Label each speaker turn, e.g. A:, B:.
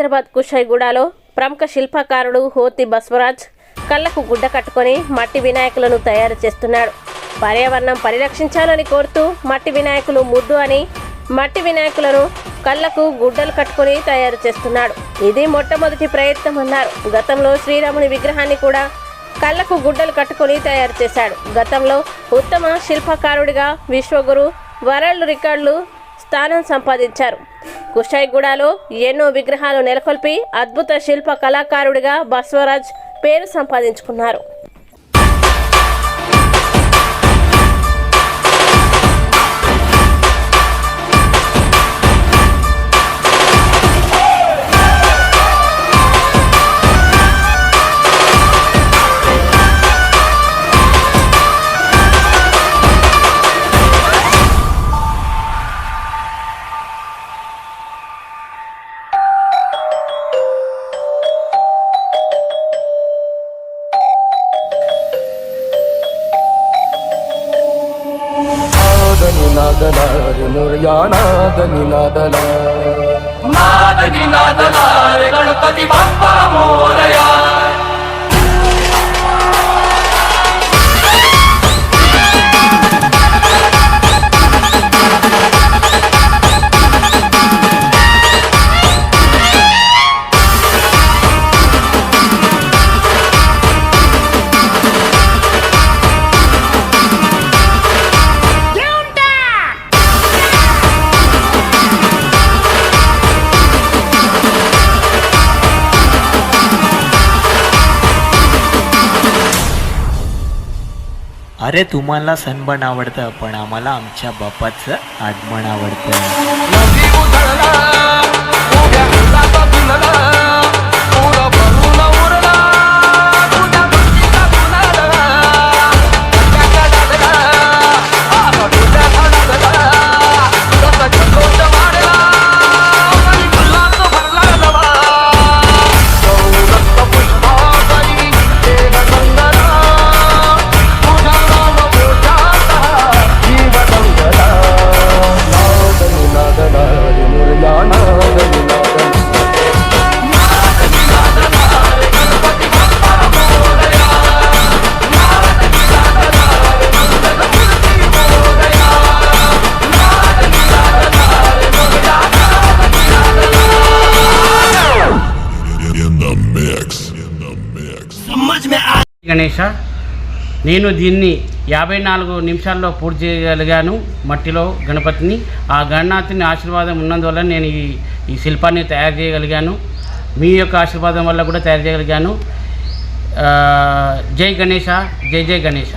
A: హైదరాబాద్ కుషాయిగూడలో ప్రముఖ శిల్పకారుడు హోతి బస్వరాజ్ కళ్ళకు గుడ్డ కట్టుకొని మట్టి వినాయకులను తయారు చేస్తున్నాడు. పర్యావరణం పరిరక్షించాలని కోరుతూ మట్టి వినాయకులు ముద్దు అని మట్టి వినాయకులను కళ్ళకు గుడ్డలు కట్టుకొని తయారు చేస్తున్నాడు. ఇది మొట్టమొదటి ప్రయత్నం అన్నారు. గతంలో శ్రీరాముని విగ్రహాన్ని కూడా కళ్ళకు గుడ్డలు కట్టుకొని తయారు చేశాడు. గతంలో ఉత్తమ శిల్పకారుడిగా విశ్వగురు వరల్డ్ రికార్డులు స్థానం సంపాదించారు. కుషాయిగూడలో ఎన్నో విగ్రహాలు నెలకొల్పి అద్భుత శిల్ప కళాకారుడిగా బస్వరాజ్ పేరు సంపాదించుకున్నారు.
B: नाद निनादला
C: मुर्या नाद निनादला नाद निनाद
D: अरे तुम्हाला सनबर्न आवडतं पण आम्हाला आमच्या बापाचं आगमन आवडतं.
E: గణేష. నేను దీన్ని యాభై నాలుగు నిమిషాల్లో పూర్తి చేయగలిగాను మట్టిలో గణపతిని. ఆ గణనాథుని ఆశీర్వాదం ఉన్నందువల్ల నేను ఈ ఈ శిల్పాన్ని తయారు చేయగలిగాను. మీ యొక్క ఆశీర్వాదం వల్ల కూడా తయారు చేయగలిగాను. జై గణేష జై జై గణేష.